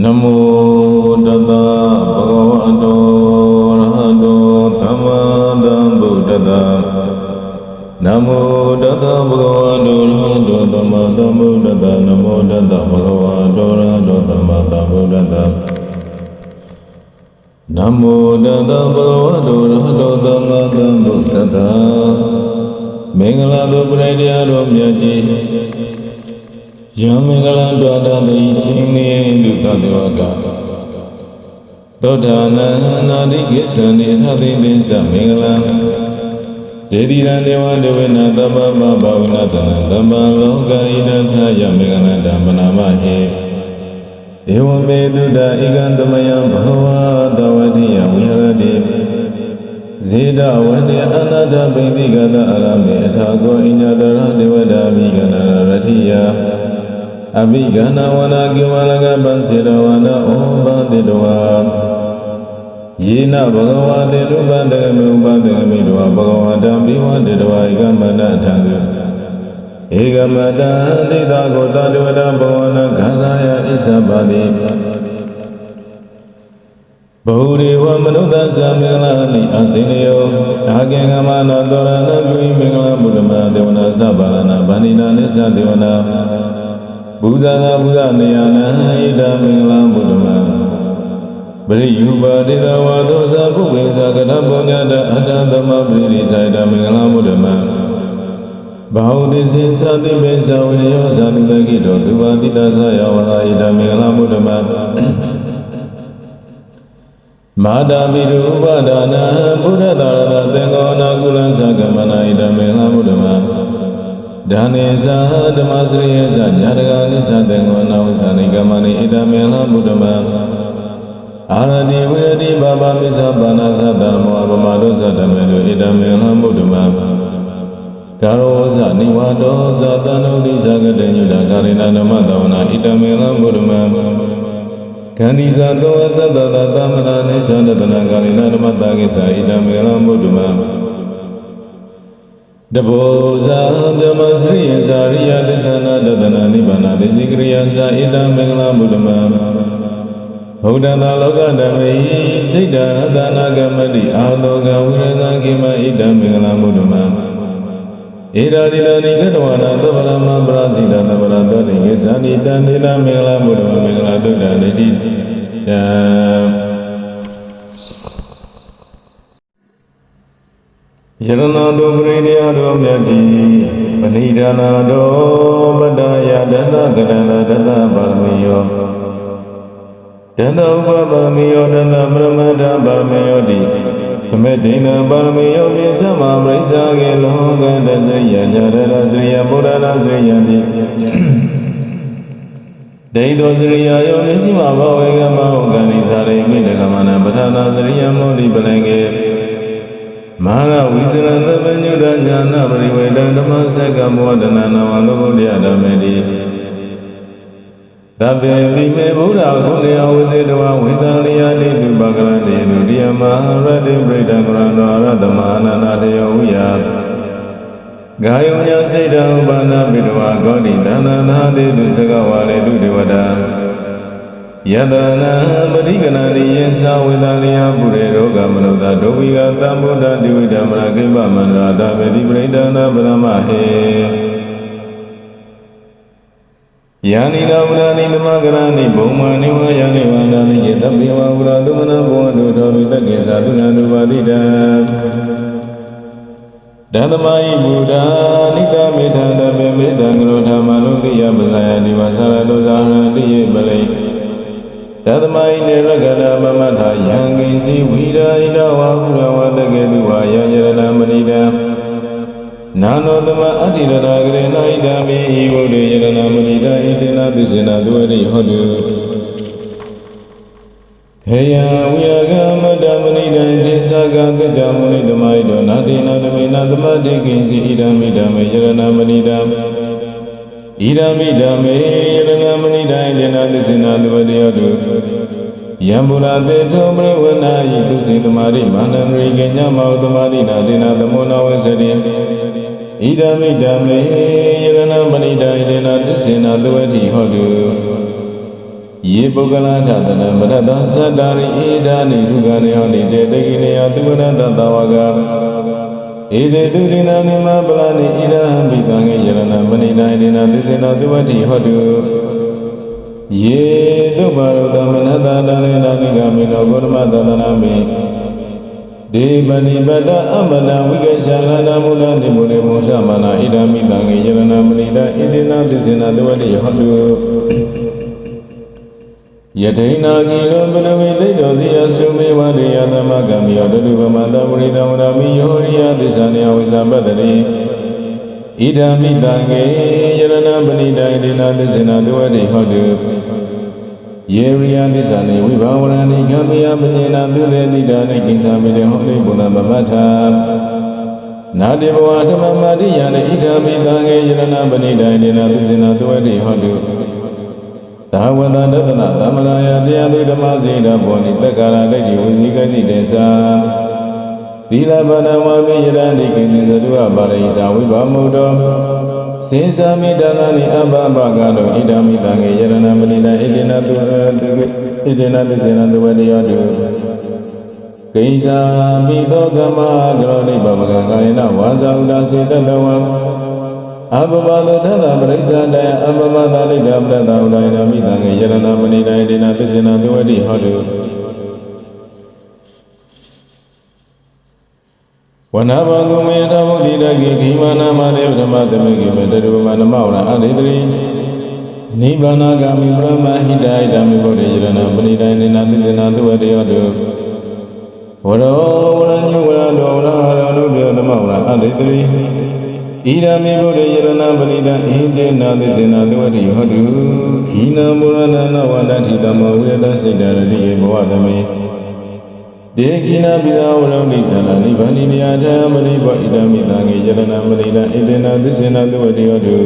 နမောတတဗုဒ္ဓရဟတောသမ္မာသမ္ဗုဒ္ဓတ္တနမောတတဗုဒ္ဓရဟတောသမ္မာသမ္ဗုဒ္ဓတ္တနမောတတဗုဒ္ဓရဟတောသမ္မာသမ္ဗုဒ္ဓတ္တနမောတတဗုဒ္ဓရဟတောသမ္မာသမ္ဗုဒ္ဓတ္တမင်္ဂလာသောပရိတရားတော်မြတ်ကြီး ယံမင်္ဂလာတော်တတ်သည်ရှင်နေဒုက္ခဒေဝကသောတာနန္နာတိကိသံနေထသိသင်္သမင်္ဂလာဒေတိရံဒေဝဒေဝနာသမ္မာမဘာဝနာတနံသမ္မာလောကဣဒံထာယမင်္ဂလာဓမ္မနာမဟေဧဝမေတုဒဧကံသမယံဘဂဝတဝတိယဝိဟရတိဇေဒဝတေအနာတပိတိကတအရမေအထာကောဣညာတရဒေဝဒာမိကနာရတိယ အဘိကနာဝနာကိဝလကပံစေတဝနာဩဘာတိတဝါယေနဘဂဝတေရုပတကမေဥပတကမေတဝါဘဂဝတံဘိဝတေတဝါဧကမန္တထံသူဧကမတံဒိဋ္ဌကိုတတဝဒဘောနခန္ဓာယဣစ္ဆပါတိဘုရေဝမနုဿသမင်္ဂလာနိအစိနယောအာကေကမနာတောရဏပြုမင်္ဂလာဘုဒ္ဓမဒေဝနာသဗ္ဗလနာဗန္ဒီနာနိသဒေဝနာ ဘူဇာသာဘူဇာနေယနာဣဒံမင်္ဂလာဘုဒ္ဓမပရိယုပါတိတဝါသောသာဖုဝေသာကတပုညတအတ္တသမပရိရိဇာယတမင်္ဂလာဘုဒ္ဓမဘာဝတိစေသာတိမေသာဝိနယောသာတိတကိတောသူပါတိတသယဝသာဣဒံမင်္ဂလာဘုဒ္ဓမမာတာပိရုဥပဒါနာဘုဒ္ဓသာရတသ ဒါနေသာဓမ္မစရိယသညာတကာနိသသင်္ကောနာဝိသနိကမနိဣဒံမင်္ဂလာဘုဒ္ဓမအာရတိဝိရတိဘာဘာမိသဘာနာသတ္တမောဗမဒုသတ္တမေတုဣဒံမင်္ဂလာဘုဒ္ဓမကာရောဇနိဝါဒောဇသနုဒိသကတေညုတကာရိဏဓမ္မတဝနာဣဒံမင်္ဂလာဘုဒ္ဓမကန္ဒီဇာသောသတ္တတသမနာနိသန္တတနာကာရိဏဓမ္မတာကိသဣဒံမင်္ဂလာဘုဒ္ဓမ တဘောဇာဓမ္မစရိယဇာရိယသစ္ဆနာတတနာနိဗ္ဗာန်သစ္စိကရိယဇာဣဒံမင်္ဂလာဘုဒ္ဓမဗုဒ္ဓသာလောကဓမ္မေစိတ်တရတနာကမတိအာသောကဝိရဇံကိမဣဒံမင်္ဂလာဘုဒ္ဓမဧရာတိတနိကတဝနာသဗ္ဗရမပရာဇိတသဗ္ဗရတောတိကိသနိတံဒေသမင်္ဂလာဘုဒ္ဓမင်္ဂလာတုဒ္ဒနိတိတံ ယရဏတုပရိနိယတော်မြတ်ကြီးပဏိဒါနာတော်ပတ္တယတသကရဏတသပါရမီယောတသဥပပါရမီယောတသပရမတ္ထပါရမီယောတိသမေဒိဏပါရမီယောပိသမပရိစ္ဆာကေလောကတစရိယညာရရစရိယဘုရားနာစရိယပိဒိဋ္ဌောစရိယယောနိစီမဘောဝေကမောကံဤဇာရိမိတကမနာပဋ္ဌာနာစရိယမောတိပလင်ကေ မဟာဝိစရသဗ္ဗညုတညာနာပရိဝေဒဓမ္မစက္ကမောဒနာနဝလောကုတ္တယဓမ္မေတိတဗ္ဗေဝိမေဗုဒ္ဓခုလျာဝိသေတဝဝေသလျာတိတုပကရတေတုရိယမဟာရတိပရိဒံကရဏောရတမအနန္တတယောဝိယဂာယောညာစေတံဥပါဏပိတဝါဂောတိတန္တသာတေတုသကဝါရေတုဒေဝတာ ယတနာပရိကနာနိယေသဝေဒလျာပုရေရောဂမနုဿဒုဝိကသံဗုဒ္ဓတိဝိဓမ္မရာကိဗ္ဗမန္တရာတာဝေတိပရိဒနာပရမဟေယန္တိလာဝရဏိသမဂရဏိဘုံမာနိဝါယနိဝန္ဒနိယေတပိဝဝရသုမနဘောတုတော်မိတကေသာသုနန္တုပါတိတံဓမ္မယိဘုဒ္ဓနိတမေထံတပေမေတံကရောဓမ္မလုံးတိယပဇာယဒီဝဆရတောဇာဟံတိယေ ပလိဓမ္မယိနေရကရမမထာယံကိစီဝိရာဣဒဝါဟုရဝတကေတုဝါယယရဏမဏိတံနာနောသမအဋ္ဌိရတာကရေနာဣဒံမေဤဝုဒေယရဏမဏိတံဣတိနာသစ္စေနာသူဝရိဟောတုခေယဝိရဂမတ္တမဏိတံတိသကသစ္စာမဏိတမဟိတောနာတိနာသမေနာသမတိကိစီဣဒံမိဓမ္မေယရဏမဏိတံ ဣဒံမိဓမ္မေယရဏမဏိတံဣတိနာသစ္စေနာသူဝရိဟောတုယံပုရာတေထုပရိဝနာယိသူစေတမာရိမာနန္ရိကေညမောတမာရိနာဒေနာသမောနာဝေစရိဣဒံမိဓမ္မေယရဏမဏိတံဣတိနာသစ္စေနာသူဝတိဟောတုယေပုဂ္ဂလထသနမရတသတ္တာရိဣဒာနိရုဂဏေဟောနိတေတကိနေယသူဝရတတဝက ဣတေသူရိနာနိမပလနိဣဒဟံပိတံငေယရဏမဏိနိုင်ဒေနာသစ္စေနသုဝတိဟောတုယေတုဘာရတမနတတလေနာနိဂမေနောဂေါတမသတနာမေဒေပနိပတအမနဝိကေရှာလနာမုဒနိမုလေမောသမနာဣဒာမိတံငေယရဏမဏိဒဣတိနာသစ္စေနသုဝတိဟောတု ယထိန်နာကိလောပလဝိသိတောတိယသုမေဝရိယသမကမိယောတတုပမတဝရိတဝရမိယောရိယသစ္စာနေဝိဇာပတ္တိဣဒာမိတံကေယရဏပဏိတံဣတိနာသစ္စေနသုဝတိဟောတုယေရိယသစ္စာနေဝိဘာဝရဏိကမေယပညေနာသူလေတိတာနေကိစ္ဆာမိတေဟောတိဘုဒ္ဓမမထာနာတိဘဝဓမ္မမတိယနေဣဒာမိတံကေယရဏပဏိတံဣတိနာသစ္စေနသုဝတိဟောတု သာဝတတသနာသမရာယတရားသူဓမ္မစေတဘောနိသက္ကာရလက်ဒီဝစီကတိတေသာသီလဗနဝမေယရဏိကိသတုအပါရိသာဝိဘာမုတောစေသာမိဒါနနိအဘဘကတောဣဒာမိတံငေယရဏမဏိနဣတိနတုတုဣတိနသစ္စေနသဝတိယတုကိဉ္စာမိသောကမကရောနိဗ္ဗမကကာယနာဝါစာဥဒ္ဒစေတတဝံ အပမသောထသပရိစ္ဆာတယအပမသာလိတ္တပရတဥဒိုင်နာမိတံငေယရဏမဏိတိုင်းဒေနာသစ္စေနာသဝတိဟောတုဝနဘဂုမေတဗုဒ္ဓိတကေခိမနာမသေပထမသမေကေမတရုပမနမဝရအရိတရိနိဗ္ဗာနဂာမိပရမဟိတဣဒံမိဘုဒ္ဓယရဏမဏိတိုင်းဒေနာသစ္စေနာသဝတိဟောတုဝရောဝရညုဝရတောဝရဟရနုပြေဓမ္မဝရအရိတရိ ဣဒံမေဘုဒ္ဓယရဏပဏိတံဣတေနာသစ္စေနာသဝတိဟောတုခိနာမုရဏနဝန္တထိတမဝိရတစိတ်တရတိဘဝသမေဒေခိနာပိသာဝရဏိသနာနိဗ္ဗာနိမြာထမဏိဘောဣဒံမိတံငေယရဏပဏိတံဣတေနာသစ္စေနာသဝတိဟောတု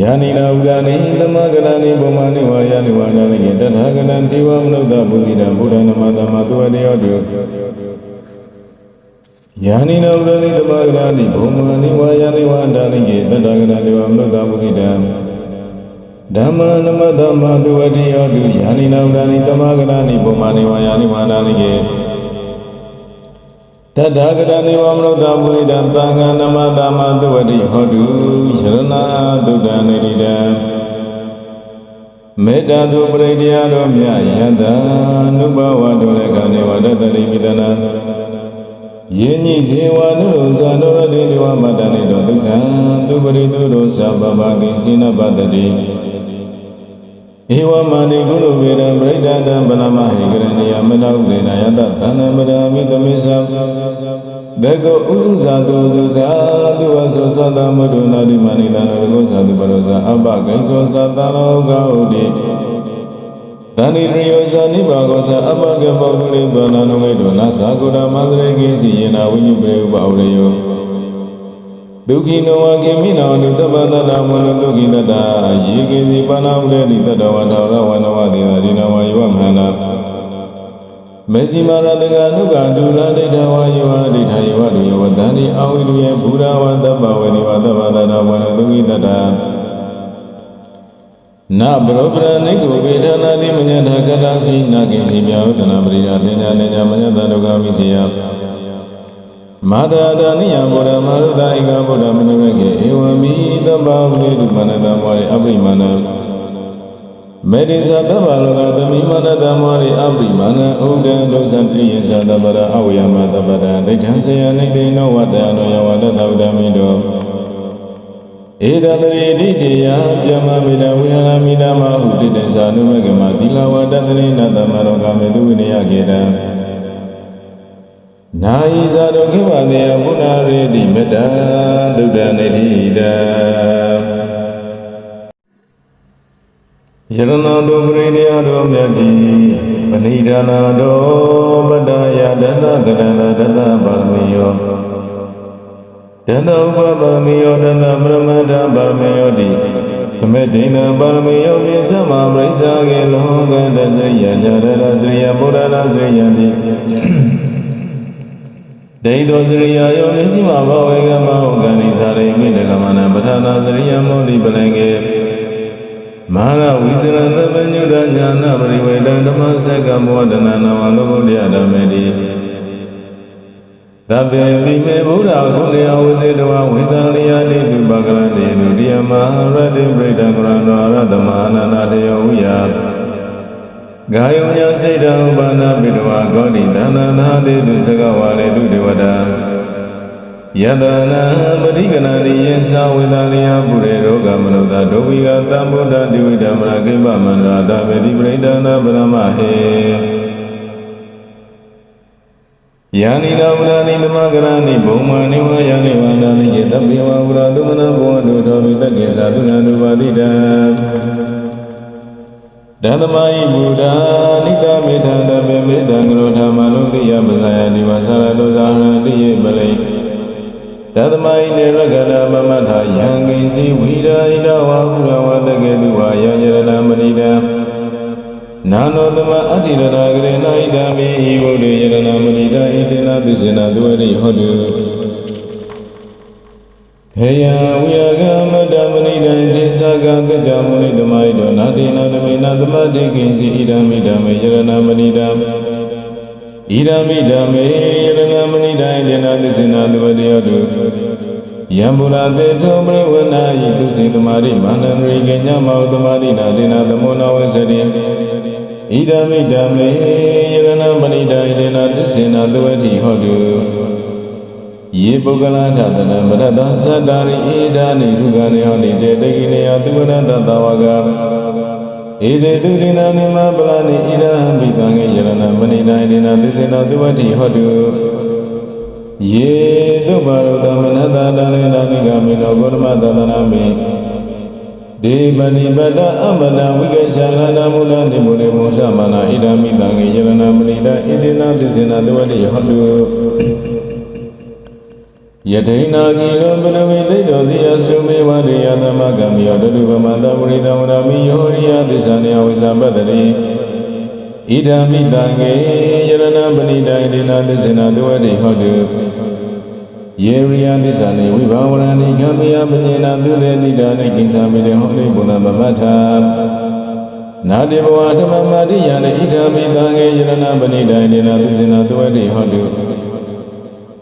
ယာနိနာဥဒာနိသမဂရဏိဗမာနိဝါယာနိဝါနာနိတထာဂလံဒေဝမနုဿဘုဇိတံဘုရားနမသမသဝတိဟောတု ယာနိနောရဏိသမဂရာနိဘုံမာနိဝါယာနိဝန္တာနိကေတတ္တဂရလေဝမနုဿပုခိတံဓမ္မနမတမသူဝတိယောတုယာနိနောရဏိသမဂရာနိဘုံမာနိဝါယာနိဝန္တာနိကေတတ္တဂရလေဝမနုဿပုခိတံသံဃာနမတမသူဝတိဟောတုယရဏတုတ္တနိတိတံမေတ္တာသူပရိတရားတော်မြတ်ယတနုဘဝတော်လည်းခဏေဝတ္တတိမိတနာ ယင်းညိဇေဝနုဇာတောရတိဒေဝမတ္တနေတောဒုက္ခံသူပရိသုရောသဗ္ဗဗကိစိနပတ္တိဧဝမဏိကုလဝေရပရိဒတံဗနမဟိကရဏယမတောဝေနယတသန္နမရာမိသမေသဒေကောဥစုဇာတောသုဇာတုဝသောသတ္တမတုနာတိမဏိတံရကောသတုပရောဇာအပကိဉ္စောသတ္တလောကဟုတိ တဏိရိယောဇာနိဘာဂောဇာအပကေပောတုလေသောနာနုမေတောနာသာကုရမသရေကိစီယေနာဝိညုပေဥပဩရယောဒုက္ခိနောဝကေမိနောနုတပ္ပတတမနုဒုက္ခိတတယေကေစီပနာဝရေတိတတဝထောရဝနဝတိသာရိနဝယောမဟာနာမေစီမာရတကနုကဒုရဒိဋ္ဌဝါယောဒိဋ္ဌယောဒုယောတန္တိအာဝိတုယေဘူရာဝတ္တပဝေဒီဝတ္တပတတဝနဒုက္ခိတတ နဘရောပရနိကုဝေဒနာတိမညထာကတစီနာကိစီမြောတနာပရိယာတင်ညာနေညာမညတဒုက္ခမိစေယမာဒာဒနိယဘောဓမရုဒ္ဒဧကဘောဓမနုရခေဧဝမိသဗ္ဗဝေတုမနတမောရိအပရိမဏမေတိသတ္တဗလောကသမိမနတမောရိအပရိမဏဥဒံဒုသံတိယသတ္တဗရအဝယမတပ္ပတံဒိဋ္ဌံဆေယနိသိနောဝတ္တနောယဝတ္တသဗ္ဗဓမိတော ဧတတရေတိတေယပြမမိတဝိဟရမိနာမဟုတိတေသာနုမကမသီလဝတ္တတရေနတမရောကမေတုဝိနယကေတံနာယိဇာဒုခိဝတေယဘုနာရေတိမေတ္တာဒုဒ္ဒနေတိတံယရဏတုပရိနိယတော်မြတ်ကြီးပဏိဒါနာတော်ပတ္တယဒတကရဏ တန္တဥပပါရမီယောတန္တပရမတ္ထပါရမီယောတိသမေဒိဏပါရမီယောပိသမပရိစ္ဆာကေလောကတစရိယကြရရစရိယဘုရားလာစရိယတိဒိဋ္ဌောစရိယယောနိစီမဘဝေကမဟုတ်ကဏိသာရိမိတကမနပဋ္ဌာနာစရိယမောတိပလင်ကေမမဟာဝိစရသဗ္ဗညုတညာနာပရိဝေဒံဓမ္မစက္ကမောဒနာနဝလောကုတ္တရဓမ္မေတိ သဗ္ဗေဝိမေဗုဒ္ဓဂုဏယဝိသေတဝဝေသံလျာတိတုပကရတေတုရိယမဟာရတိပရိဒံကရဏောရတမအနန္တတယောဝိယဂာယုံညာစိတ်တံဥပါဏပိတဝါဂောတိတန္တသာတေတုသကဝါရေတုဒေဝတာယတနာပရိကနာနိယသဝေဒလျာပုရေရောဂမနုဿဒုဝိကသံဗုဒ္ဓတိဝိဓမ္မရာကိပမန္တရာတမေတိပရိဒနာပရမဟေ ယာနိနာဝရဏိသမဂရဏိဘုံမာနိဝယာနိဝန္ဒာနိကေတပေဝဝရသုမနဘောတုထောမိတက္ကေသာသုဏနုပါတိတံဓမ္မယိဘုဒ္ဓနိတမေထံတပေမေတ္တံကရောဓမ္မလုံးတိယပဇာယဒီဝဆရလောဇာရတိယေပလိတသမယိနေရကနာမမထာယံကိစီဝိရာဣဒဝဟုရဝတကေတုဝါယယရဏမဏိတံနာနောတမအဋ္ဌိရတာကရေနာဣဒံမေဤဝုဒ္ဓယရဏမဏိတံဣတိနာ သစ္စေနာဒဝရိဟောတုခေယဝိရဂမတ္တမဏိတံတိသကသကြမဏိတမဣတောနာတိနာတမေနာသမတိကိစီဣဒံမိဓမ္မေယရဏမဏိတံဣဒံမိဓမ္မေယရဏမဏိတံဣတိနာသစ္စေနာဒဝရိဟောတုယံဗုရာတေထုပရိဝနာယိသူစေတမာရိမာနန္ရိကေညမောတမာရိနာဒေနာသမောနာဝေစရိ ဣဒံမိဓမ္မေယရဏပဏိတံဣဒေနာသစ္စေနာသဝတိဟောတုယေပုဂ္ဂလာထသနံမရတ္တသတ္တာရိဣဒာနိရုဂာနိဟောတိတေတေကိနေယသူဝရတတဝကဣဒေသူရိနာနိမပလနိဣဒံမိတံငေယရဏပဏိတံဣဒေနာသစ္စေနာသဝတိဟောတုယေတုဘာရသမနတတလေနာနိဂမိနောဂေါတမသတနာမိ ဒေပဏိပတအမလဝိကေရှာလနာမူလနိမူလေမုသမနာဣဒာမိတံငေယရဏပဏိတဣတိနာသစ္စေနာသဝတိဟောတုယထိနာကိလောပလဝိသိတောတိယသုမေဝရိယသမကံမြောတတုပမတဝရိတဝရမိယောရိယသစ္စာနေဝိဇာပတ္တိဣဒာမိတံငေယရဏပဏိတဣတိနာသစ္စေနာသဝတိဟောတု ယေရိယသစ္စာနေဝိဘာဝရဏိကံမယပညေနာသူရေတိတာနေကိစ္စမေတေဟောလိဘုဒ္ဓမမထာနာတိဘဝဓမ္မမတိယနေဣဒာမိတံငေယရဏပဏိတဣတိနာသစ္စေနာသဝတိဟောတု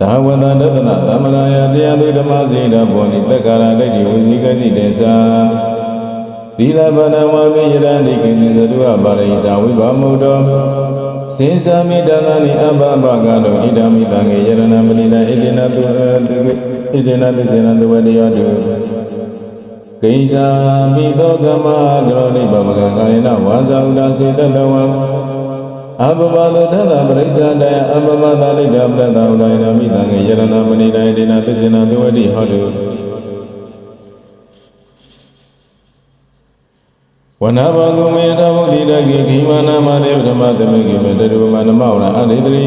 သာဝတတသနာသမရာယတရားသူဓမ္မစေတဘောနိတက္ကာရဒိဋ္ဌိဝိဇိကတိတေသာသီလဘာနာဝမိယရဏိကိဉ္စတုအပါရိသဝိဘာမုဒ္ဒော စေသမိတနာနိအဘဘကတောဣဒာမိတံငေယရဏမဏိတဣတိနတုတုဣတိနသစ္စေနတဝတယတုကိဉ္စာမိသောကမကရောနိဗ္ဗမကံကာယနဝါဇာဥဒစေတတဝံအဘဘသောတသပရိစ္ဆာတယအဘဘသာလိတပရတဥဒိနာမိတံငေယရဏမဏိတဣတိနသစ္စေနတဝတိဟောတု ဝနဘဂုမေတဗုဒ္ဓိတကေခိမနာမသေပထမသမေကိမေတရုပမနမဝရအရိတရိ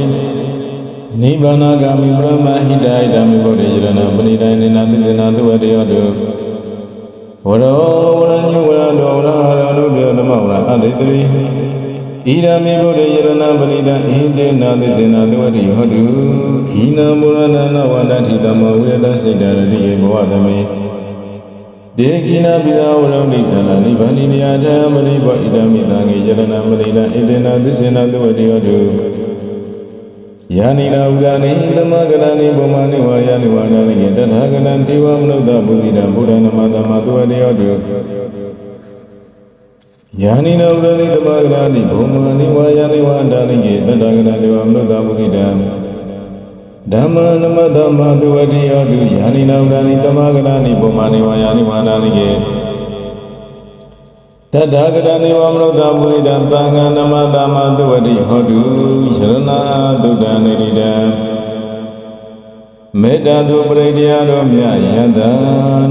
နိဗ္ဗာနဂာမိပရမဟိတဣဒာမိဘုဒ္ဓေယရဏပဏိတိနေနာသစ္စေနာသဝတယောတုဝရောဝရညုဝရတောဝရဟရနုပြေနမဝရအရိတရိဣဒာမိဘုဒ္ဓေယရဏပဏိတဣတေနာသစ္စေနာသဝတယောတုခိနာမုရဏနာဝန္တထိတမဝိရတစိတ်တရတိဘဝသမေ ဒေခိနာပိသာဝရမိသနာနိဗ္ဗာန်နိယထာမဏိဘောဣဒံမိတံငေယရဏမဏိတံဣတေနသစ္စေနသဝတိယောတုယာနိနာဥဒာနိသမဂရဏိဗမနိဝါယာနိဝါနာနိတထာဂလံဒေဝမနုဿဘုဇိတံဘုရားနမသမသဝတိယောတုယာနိနာဥဒာနိသမဂရဏိဗမနိဝါယာနိဝါနာနိတထာဂလံဒေဝမနုဿဘုဇိတံ ဓမ္မနမတမသူဝတိယောတုယာနိနာဥဒာနိသမဂရဏိပုံမာနိဝါယာနိဝါနာနိကေတတဂရဏိဝမနုဿမုိတံသံဃာနမတမသူဝတိဟောတုယရဏတုတံနိတိတံမေတ္တာသူပရိတရားတော်မြတ်ယတ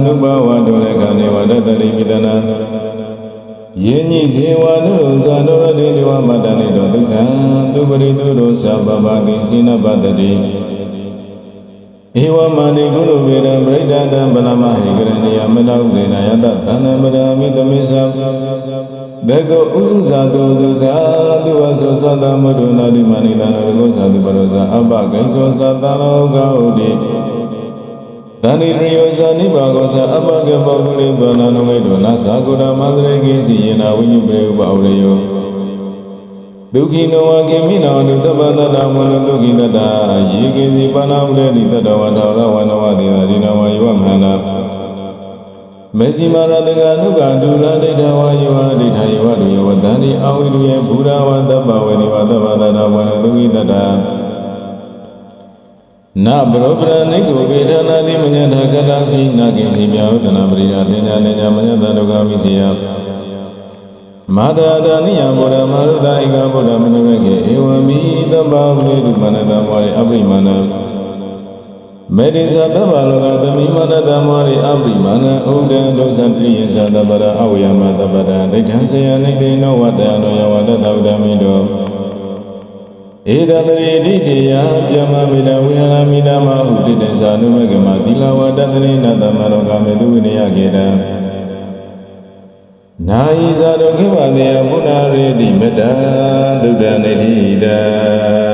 နုဘဝတုလည်းခဏေဝတတတိမိတနာယင်းဤဇေဝနုဇာတောတိဒေဝမတ္တနိတောဒုက္ခံသူပရိသူတို့သဗ္ဗဗကိစိနပတ္တိ ဧဝမဏိကုလဝေဒံပရိဒန္တံဗနမဟိကရဏယမနဥဒေနယတသန္နပဒာမိသမိသဘေကောဥစုဇာတောသုဇာတုဝသောသတ္တမုဒ္ဒနာတိမဏိတံရောဇာတုပရောဇာအပကိသောသတ္တလောကဥတိဣတန်ဒီရိယောဇာနိဘာဂောဇာအပကေပပုရိသောနာနမိတောနာသာကုရမသရေကိစီယေနာဝိညုပေဥပဩရယော ဒုက္ခိနောဝကေမိနောဒုတပ္ပတတမနဒုက္ခိတတယေကေစီပါဏဝရေတိတတဝထောရဝနဝတိရိနဝယဝမဟနာမေစီမာရတကနုကဒုရဒိဋ္ဌဝါယောဒိဋ္ဌယောဒုယောတန်ဒီအဝိရုယေဘူရာဝတ္တပဝေဒီဝတ္တပတတဝနဒုက္ခိတတနဘရောပရဏိကိုကေဌာနာတိမညထာကတ္တစီနာကိစီမြောဒနာပရိယာတင်ညာနေညာမညတဒုက္ခမိစီယ မာဒာဒနိယဘောရမရုဒ္ဒဧကဗုဒ္ဓမနုရကေဧဝမိတပ္ပဝေတုမနတမောရိအပရိမဏမေရိဇာတဗ္ဗလောကသမိမနတမောရိအပရိမဏဥဒံဒုသတိယဇာတပရအဝယမတပဒံဒိဋ္ဌံဆေယနိတိနောဝတ္တနောယဝတ္တသဗ္ဗဒမိတောဧဒတရေဒိဋ္ဌိယပြမမိလဝိဟရမိနာမဟုတိတေသာနုမကမသီလဝတ္တတရေနတမရောဂမေတုဝိနယကေတံ နာယိဇာဒုခိဝတေယဘုနာရေတိမတ္တဒုဒ္ဒနေတိတံ